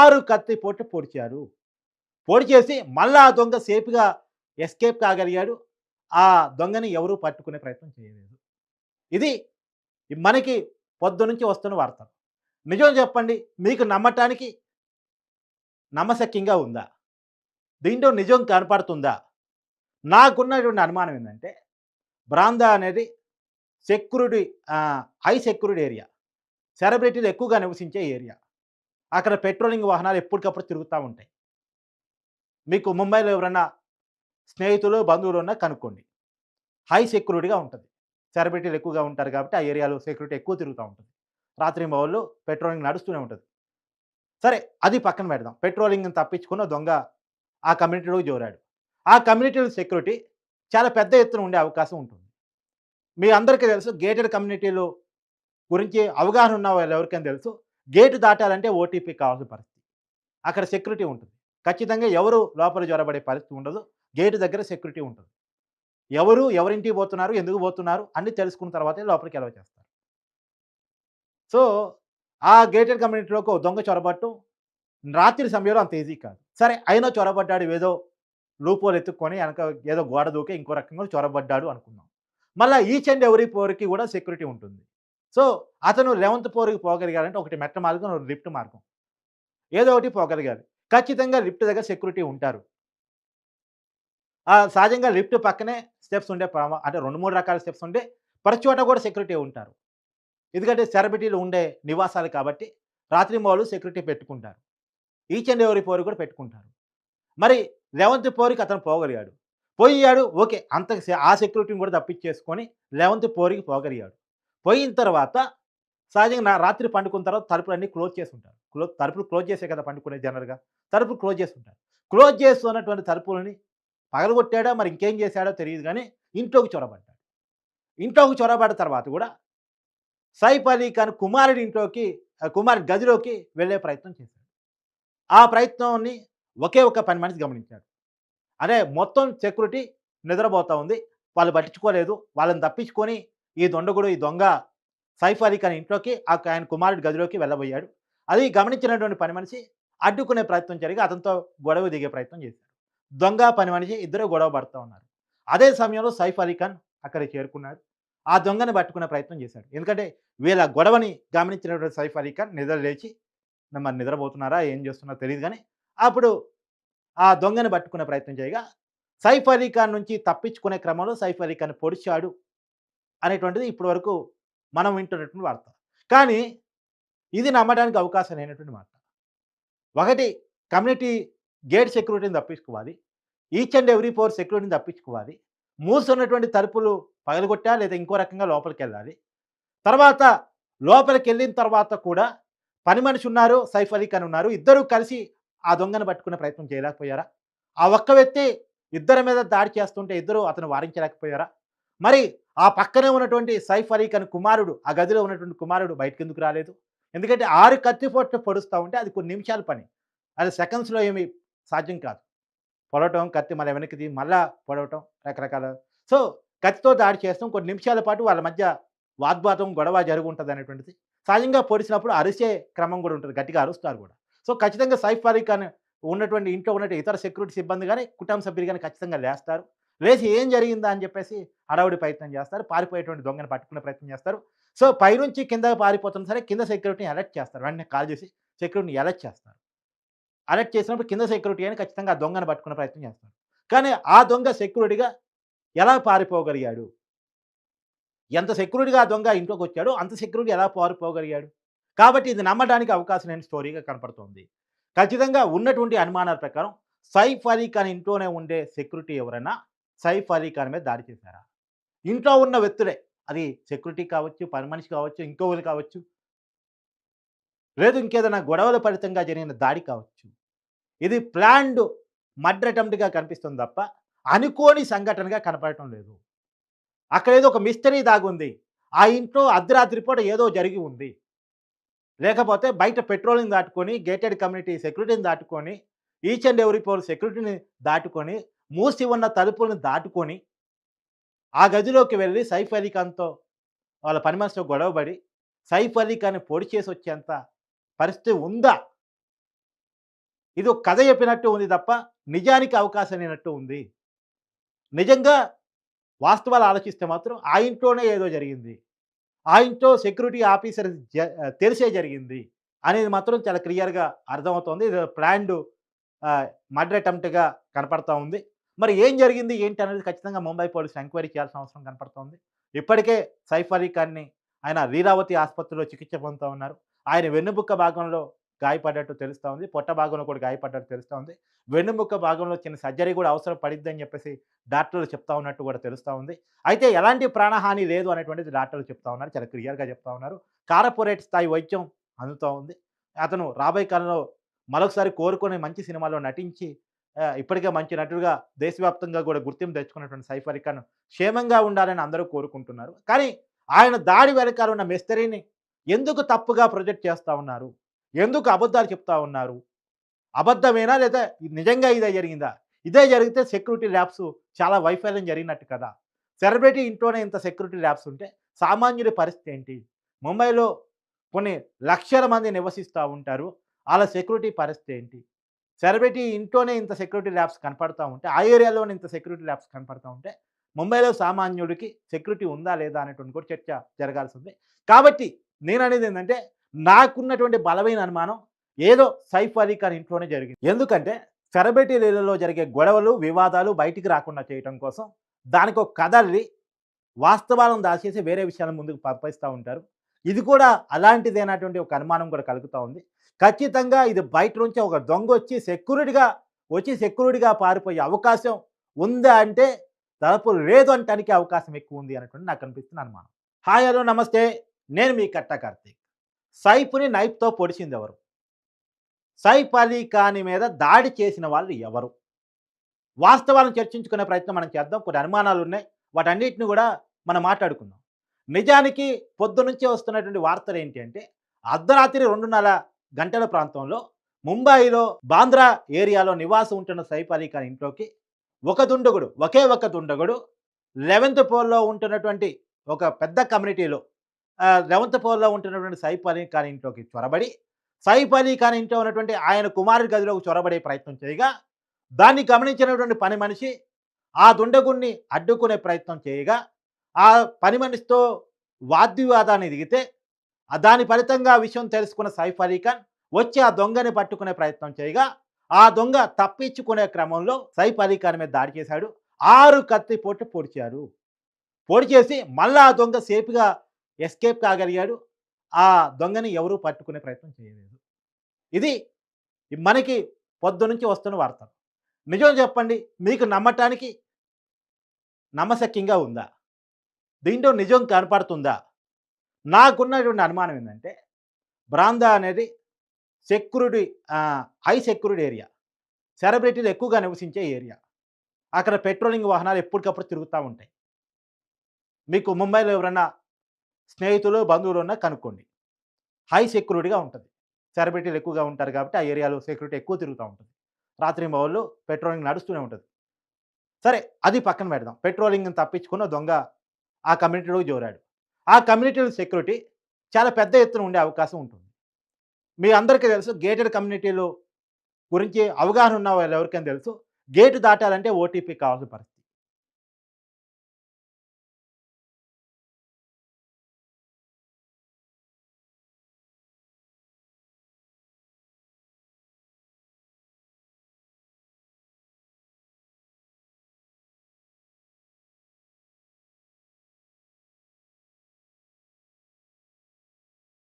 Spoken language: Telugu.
ఆరు కత్తి పోటు పొడిచారు. పొడి చేసి మళ్ళా ఆ దొంగ సేఫ్గా ఎస్కేప్ కాగలిగాడు. ఆ దొంగని ఎవరూ పట్టుకునే ప్రయత్నం చేయలేదు. ఇది మనకి పొద్దు నుంచి వస్తున్న వార్త. నిజం చెప్పండి మీకు నమ్మటానికి నమ్మశక్యంగా ఉందా? దీంట్లో నిజం కనపడుతుందా? నాకున్నటువంటి అనుమానం ఏంటంటే బ్రాందా అనేది సెక్యూరిటీ హై సెక్యూరిటీ ఏరియా. సెలబ్రిటీలు ఎక్కువగా నివసించే ఏరియా. అక్కడ పెట్రోలింగ్ వాహనాలు ఎప్పటికప్పుడు తిరుగుతూ ఉంటాయి. మీకు ముంబైలో ఎవరన్నా స్నేహితులు బంధువులు ఉన్నా కనుక్కోండి. హై సెక్యూరిటీగా ఉంటుంది. సెలబ్రిటీలు ఎక్కువగా ఉంటారు కాబట్టి ఆ ఏరియాలో సెక్యూరిటీ ఎక్కువ తిరుగుతూ ఉంటుంది. రాత్రి మౌళ్ళు పెట్రోలింగ్ నడుస్తూనే ఉంటుంది. సరే అది పక్కన పెడదాం. పెట్రోలింగ్ని తప్పించుకున్న దొంగ ఆ కమ్యూనిటీలో జోరాడు. ఆ కమ్యూనిటీలో సెక్యూరిటీ చాలా పెద్ద ఎత్తున ఉండే అవకాశం ఉంటుంది. మీ అందరికీ తెలుసు గేటెడ్ కమ్యూనిటీలు గురించి అవగాహన ఉన్న వాళ్ళు ఎవరికైనా తెలుసు. గేటు దాటాలంటే ఓటీపీ కావాల్సిన పరిస్థితి. అక్కడ సెక్యూరిటీ ఉంటుంది. ఖచ్చితంగా ఎవరు లోపల జ్వరబడే పరిస్థితి ఉండదు. గేటు దగ్గర సెక్యూరిటీ ఉంటుంది. ఎవరు ఎవరింటికి పోతున్నారు ఎందుకు పోతున్నారు అన్ని తెలుసుకున్న తర్వాతే లోపలికి ఎలా చేస్తారు. సో ఆ గేటెడ్ కమ్యూనిటీలోకి దొంగ చొరబట్టు రాత్రి సమయంలో అంత ఈజీ కాదు. సరే అయినా చొరబడ్డాడు ఏదో లూపోలు ఎత్తుక్కొని వెనక ఏదో గోడ దూకే ఇంకో రకంగా చొరబడ్డాడు అనుకున్నాం మళ్ళీ ఈచ్ అండ్ ఎవరి పోరికి కూడా సెక్యూరిటీ ఉంటుంది. సో అతను లెవెంత్ పోర్కి పోగలిగాడంటే ఒకటి మెట్ట మార్గం ఒకటి లిఫ్ట్ మార్గం. ఏదో ఒకటి పోగలిగాలి ఖచ్చితంగా లిఫ్ట్ దగ్గర సెక్యూరిటీ ఉంటారు. సహజంగా లిఫ్ట్ పక్కనే స్టెప్స్ ఉండే అంటే రెండు మూడు రకాల స్టెప్స్ ఉండే ప్రతి చోట కూడా సెక్యూరిటీ ఉంటారు. ఎందుకంటే సెలబ్రిటీలు ఉండే నివాసాలు కాబట్టి రాత్రి మౌలు సెక్యూరిటీ పెట్టుకుంటారు. ఈచ్ అండ్ ఎవరి పోరు కూడా పెట్టుకుంటారు. మరి లెవెంత్ పోరికి అతను పోగలిగాడు. పోయాడు ఓకే అంత ఆ సెక్యూరిటీని కూడా తప్పించేసుకొని లెవెంత్ పోరికి పోగలిగాడు. పోయిన తర్వాత సహజంగా నా రాత్రి పండుకున్న తర్వాత తలుపులన్నీ క్లోజ్ చేసి ఉంటారు క్లోజ్ తలుపులు క్లోజ్ చేసే కదా పండుకునే జనరల్గా. తలుపులు క్లోజ్ చేసి ఉంటారు క్లోజ్ చేస్తున్నటువంటి తలుపులని పగలగొట్టాడో మరి ఇంకేం చేశాడో తెలియదు కానీ ఇంట్లోకి చొరబడ్డాడు. ఇంట్లోకి చొరబడ్డ తర్వాత కూడా సైఫ్ అలీ ఖాన్ కుమారుడి ఇంట్లోకి కుమారుడి గదిలోకి వెళ్ళే ప్రయత్నం చేశాడు. ఆ ప్రయత్నాన్ని ఒకే ఒక పని మనిషి గమనించాడు. అదే మొత్తం సెక్యూరిటీ నిద్రపోతూ ఉంది. వాళ్ళు పట్టించుకోలేదు. వాళ్ళని తప్పించుకొని ఈ దొండగుడు ఈ దొంగ సైఫ్ అలీ ఖాన్ ఇంట్లోకి ఆ ఆయన కుమారుడి గదిలోకి వెళ్ళబోయాడు. అది గమనించినటువంటి పని మనిషి అడ్డుకునే ప్రయత్నం జరిగి అతనితో గొడవ దిగే ప్రయత్నం చేశాడు. దొంగ పని మనిషి ఇద్దరు గొడవ పడుతూ ఉన్నారు. అదే సమయంలో సైఫ్ అలీ ఖాన్ అక్కడికి చేరుకున్నాడు. ఆ దొంగని పట్టుకునే ప్రయత్నం చేశాడు. ఎందుకంటే వీళ్ళ గొడవని గమనించినటువంటి సైఫ్ అలీ ఖాన్ నిద్ర లేచి మరి నిద్రపోతున్నారా? ఏం చేస్తున్నారో తెలియదు కానీ అప్పుడు ఆ దొంగని పట్టుకునే ప్రయత్నం చేయగా సైఫ్ అలీ ఖాన్ నుంచి తప్పించుకునే క్రమంలో సైఫ్ అలీ ఖాన్ పొడిచాడు. అనేటువంటిది ఇప్పటి వరకు మనం వింటున్నటువంటి వార్త. కానీ ఇది నమ్మడానికి అవకాశం లేనటువంటి మాట. ఒకటి కమ్యూనిటీ గేట్ సెక్యూరిటీని తప్పించుకోవాలి. ఈచ్ అండ్ ఎవ్రీ ఫోర్ సెక్యూరిటీని తప్పించుకోవాలి. మూసున్నటువంటి తలుపులు పగలగొట్టా లేదా ఇంకో రకంగా లోపలికి వెళ్ళాలి తర్వాత లోపలికి వెళ్ళిన తర్వాత కూడా పని మనిషి ఉన్నారు సైఫ్ అలీ ఖాన్ ఉన్నారు. ఇద్దరు కలిసి ఆ దొంగను పట్టుకునే ప్రయత్నం చేయలేకపోయారా? ఆ ఒక్క వ్యక్తి ఇద్దరి మీద దాడి చేస్తుంటే ఇద్దరు అతను వారించలేకపోయారా? మరి ఆ పక్కనే ఉన్నటువంటి సైఫ్ అలీ ఖాన్ కుమారుడు ఆ గదిలో ఉన్నటువంటి కుమారుడు బయటకు ఎందుకు రాలేదు? ఎందుకంటే ఆరు కత్తిపోట్లు పొడుస్తూ ఉంటే అది కొన్ని నిమిషాల పని. అది సెకండ్స్లో ఏమి సాధ్యం కాదు. పొడవటం కత్తి మళ్ళీ వెనక్కి తీ మళ్ళా పొడవటం రకరకాల. సో కత్తితో దాడి చేస్తాం. కొన్ని నిమిషాల పాటు వాళ్ళ మధ్య వాగ్వాదం గొడవ జరుగుంటుంది ఉంటుంది అనేటువంటిది సహజంగా పొడిచినప్పుడు అరిసే క్రమం కూడా ఉంటుంది. గట్టిగా అరుస్తారు కూడా. సో ఖచ్చితంగా సైఫ్ అలీ ఖాన్ ఉన్నటువంటి ఇంట్లో ఉన్నటువంటి ఇతర సెక్యూరిటీ సిబ్బంది కానీ కుటుంబ సభ్యులు కానీ ఖచ్చితంగా లేస్తారు. లేచి ఏం జరిగిందా అని చెప్పేసి హడావుడి ప్రయత్నం చేస్తారు. పారిపోయేటువంటి దొంగను పట్టుకునే ప్రయత్నం చేస్తారు. సో పైనుంచి కింద పారిపోతున్నా సరే కింద సెక్యూరిటీని అలర్ట్ చేస్తారు. వెంటనే కాల్ చేసి సెక్యూరిటీని అలర్ట్ చేస్తారు. అలర్ట్ చేసినప్పుడు కింద సెక్యూరిటీ అని ఖచ్చితంగా ఆ దొంగను పట్టుకునే ప్రయత్నం చేస్తారు. కానీ ఆ దొంగ సెక్యూరిటీగా ఎలా పారిపోగలిగాడు? ఎంత సెక్యూరిటీగా ఆ దొంగ ఇంట్లోకి వచ్చాడో అంత సెక్యూరిటీ ఎలా పారిపోగలిగాడు? కాబట్టి ఇది నమ్మడానికి అవకాశం లేని స్టోరీగా కనపడుతోంది. ఖచ్చితంగా ఉన్నటువంటి అనుమానాల ప్రకారం సైఫ్ అలీ ఖాన్ ఇంట్లోనే ఉండే సెక్యూరిటీ ఎవరైనా సైఫ్ అలీ ఖాన్ మీద దాడి చేశారా? ఇంట్లో ఉన్న వ్యక్తులే. అది సెక్యూరిటీ కావచ్చు పని మనిషి కావచ్చు ఇంకొకరు కావచ్చు. లేదు ఇంకేదైనా గొడవల ఫలితంగా జరిగిన దాడి కావచ్చు. ఇది ప్లాన్డ్ మర్డర్ అటెంప్ట్గా కనిపిస్తుంది తప్ప అనుకోని సంఘటనగా కనపడటం లేదు. అక్కడ ఏదో ఒక మిస్టరీ దాగుంది. ఆ ఇంట్లో అర్ధరాత్రి పూట ఏదో జరిగి ఉంది. లేకపోతే బయట పెట్రోలింగ్ దాటుకొని గేటెడ్ కమ్యూనిటీ సెక్యూరిటీని దాటుకొని ఈచ్ అండ్ ఎవరీ పోల్ సెక్యూరిటీని దాటుకొని మూసి ఉన్న తలుపులను దాటుకొని ఆ గదిలోకి వెళ్ళి సైఫ్ అలీ ఖాన్తో వాళ్ళ పని మనసులో గొడవపడి సైఫ్ అలీ ఖాన్ని పొడి చేసి వచ్చేంత పరిస్థితి ఉందా ఇది ఒక కథ చెప్పినట్టు ఉంది తప్ప నిజానికి అవకాశం లేనట్టు ఉంది నిజంగా వాస్తవాలు ఆలోచిస్తే మాత్రం ఆ ఇంట్లోనే ఏదో జరిగింది ఆ ఇంట్లో సెక్యూరిటీ ఆఫీసర్ జ తెలిసే జరిగింది అనేది మాత్రం చాలా క్లియర్‌గా అర్థమవుతోంది. ఇది ప్లాన్డ్ మర్డర్ అటెంప్ట్‌గా కనపడతా ఉంది. మరి ఏం జరిగింది ఏంటి అనేది ఖచ్చితంగా ముంబై పోలీసులు ఎంక్వైరీ చేయాల్సిన అవసరం కనపడుతోంది. ఇప్పటికే సైఫ్ అలీ ఖాన్‌ని ఆయన లీలావతి ఆసుపత్రిలో చికిత్స పొందుతూ ఉన్నారు. ఆయన వెన్నుముక్క భాగంలో గాయపడ్డట్టు తెలుస్తూ ఉంది. పొట్ట భాగంలో కూడా గాయపడ్డట్టు తెలుస్తూ ఉంది. వెన్నుముక్క భాగంలో చిన్న సర్జరీ కూడా అవసరం పడిద్దని చెప్పేసి డాక్టర్లు చెప్తా ఉన్నట్టు కూడా తెలుస్తూ ఉంది. అయితే ఎలాంటి ప్రాణహాని లేదు అనేటువంటిది డాక్టర్లు చెప్తా ఉన్నారు. చాలా క్లియర్‌గా చెప్తా ఉన్నారు. కార్పొరేట్ స్థాయి వైద్యం అందుతూ ఉంది. అతను రాబోయే కాలంలో మరొకసారి కోరుకునే మంచి సినిమాలో నటించి ఇప్పటికే మంచి నటుడుగా దేశవ్యాప్తంగా కూడా గుర్తింపు తెచ్చుకున్నటువంటి సైఫ్ అలీ ఖాన్ క్షేమంగా ఉండాలని అందరూ కోరుకుంటున్నారు. కానీ ఆయన దాడి వెనకాల ఉన్న మిస్టరీని ఎందుకు తప్పుగా ప్రొజెక్ట్ చేస్తూ ఉన్నారు? ఎందుకు అబద్ధాలు చెప్తా ఉన్నారు? అబద్ధమేనా లేదా నిజంగా ఇదే జరిగిందా? ఇదే జరిగితే సెక్యూరిటీ ల్యాబ్స్ చాలా వైఫల్యం జరిగినట్టు కదా! సెలబ్రిటీ ఇంట్లోనే ఇంత సెక్యూరిటీ ల్యాబ్స్ ఉంటే సామాన్యుడి పరిస్థితి ఏంటి? ముంబైలో కొన్ని లక్షల మంది నివసిస్తూ ఉంటారు. వాళ్ళ సెక్యూరిటీ పరిస్థితి ఏంటి? సెలబ్రిటీ ఇంట్లోనే ఇంత సెక్యూరిటీ ల్యాబ్స్ కనపడతా ఉంటే, ఆ ఏరియాలోనే ఇంత సెక్యూరిటీ ల్యాబ్స్ కనపడతా ఉంటే, ముంబైలో సామాన్యుడికి సెక్యూరిటీ ఉందా? లేదా? అనేటువంటి కూడా చర్చ జరగాల్సింది. కాబట్టి నేననేది ఏంటంటే నాకున్నటువంటి బలమైన అనుమానం ఏదో సైఫ్ అలీ ఖాన్ ఇంట్లోనే జరిగింది. ఎందుకంటే సెలబ్రిటీలలో జరిగే గొడవలు, వివాదాలు బయటికి రాకుండా చేయటం కోసం దానికి ఒక కదల్లి వాస్తవాలను దాచేసి వేరే విషయాలను ముందుకు పంపిస్తా ఉంటారు. ఇది కూడా అలాంటిదేనటువంటి ఒక అనుమానం కూడా కలుగుతూ ఉంది. ఖచ్చితంగా ఇది బయట నుంచి ఒక దొంగ వచ్చి సెక్యూరిటీగా వచ్చి సెక్యూరిటీగా పారిపోయే అవకాశం ఉందా అంటే దాదాపు లేదు అంటానికి అవకాశం ఎక్కువ ఉంది అనేటువంటి నాకు అనిపిస్తున్న అనుమానం. హాయ్ హలో నమస్తే. నేను మీ కట్ట కార్తీక్. సైఫ్‌ని నైఫ్‌తో పొడిచిందెవరు? సైఫ్ అలీ ఖాని మీద దాడి చేసిన వాళ్ళు ఎవరు? వాస్తవాలను చర్చించుకునే ప్రయత్నం మనం చేద్దాం. కొన్ని అనుమానాలు ఉన్నాయి వాటన్నిటిని కూడా మనం మాట్లాడుకుందాం. నిజానికి పొద్దునుంచే వస్తున్నటువంటి వార్తలేంటి అంటే, అర్ధరాత్రి 2:30 గంటల ప్రాంతంలో ముంబైలో బాంద్రా ఏరియాలో నివాసం ఉంటున్న సైఫ్ అలీ ఖాన్ ఇంట్లోకి ఒక దుండగుడు, ఒకే ఒక దుండగుడు 11థ్ ఫ్లోర్‌లో ఉంటున్నటువంటి ఒక పెద్ద కమ్యూనిటీలో లెవెంత్ 11థ్ ఉంటున్నటువంటి సైఫ్ అలీ ఖాన్ ఇంట్లోకి చొరబడి, సైఫ్ అలీ ఖాన్ ఇంట్లో ఉన్నటువంటి ఆయన కుమారుడి గదిలోకి చొరబడే ప్రయత్నం చేయగా, దాన్ని గమనించినటువంటి పని మనిషి ఆ దుండగుడిని అడ్డుకునే ప్రయత్నం చేయగా, ఆ పని మనిషితో వాద్వివాదాన్ని దిగితే, దాని ఫలితంగా విషయం తెలుసుకున్న సైఫ్ అలీ ఖాన్ వచ్చి ఆ దొంగని పట్టుకునే ప్రయత్నం చేయగా, ఆ దొంగ తప్పించుకునే క్రమంలో సైఫ్ అలీ ఖాన్ మీద దాడి చేశాడు. ఆరు కత్తి పొట్టు పొడిచారు. పొడి చేసి మళ్ళా ఆ దొంగ సేఫ్‌గా ఎస్కేప్ కాగలిగాడు. ఆ దొంగని ఎవరూ పట్టుకునే ప్రయత్నం చేయలేదు. ఇది మనకి పొద్దునుంచి వస్తున్న వార్త నిజం చెప్పండి మీకు నమ్మటానికి నమ్మశక్యంగా ఉందా? దీంట్లో నిజం కనపడుతుందా? నాకున్నటువంటి అనుమానం ఏంటంటే బ్రాందా అనేది సెక్యూరిటీ హై సెక్యూరిటీ ఏరియా. సెలబ్రిటీలు ఎక్కువగా నివసించే ఏరియా. అక్కడ పెట్రోలింగ్ వాహనాలు ఎప్పటికప్పుడు తిరుగుతూ ఉంటాయి. మీకు ముంబైలో ఎవరన్నా స్నేహితులు, బంధువులు ఉన్నా కనుక్కోండి. హై సెక్యూరిటీగా ఉంటుంది సెలబ్రిటీలు ఎక్కువగా ఉంటారు కాబట్టి ఆ ఏరియాలో సెక్యూరిటీ ఎక్కువ తిరుగుతూ ఉంటుంది రాత్రి మౌళ్ళు పెట్రోలింగ్ నడుస్తూనే ఉంటుంది సరే అది పక్కన పెడదాం. పెట్రోలింగ్‌ని తప్పించుకున్న దొంగ ఆ కమ్యూనిటీలో జోరాడు. ఆ కమ్యూనిటీలో సెక్యూరిటీ చాలా పెద్ద ఎత్తున ఉండే అవకాశం ఉంటుంది. మీ అందరికీ తెలుసు గేటెడ్ కమ్యూనిటీలు గురించి అవగాహన ఉన్న వాళ్ళు ఎవరికైనా తెలుసు. గేటు దాటాలంటే ఓటీపీ కావాల్సిన పరిస్థితి.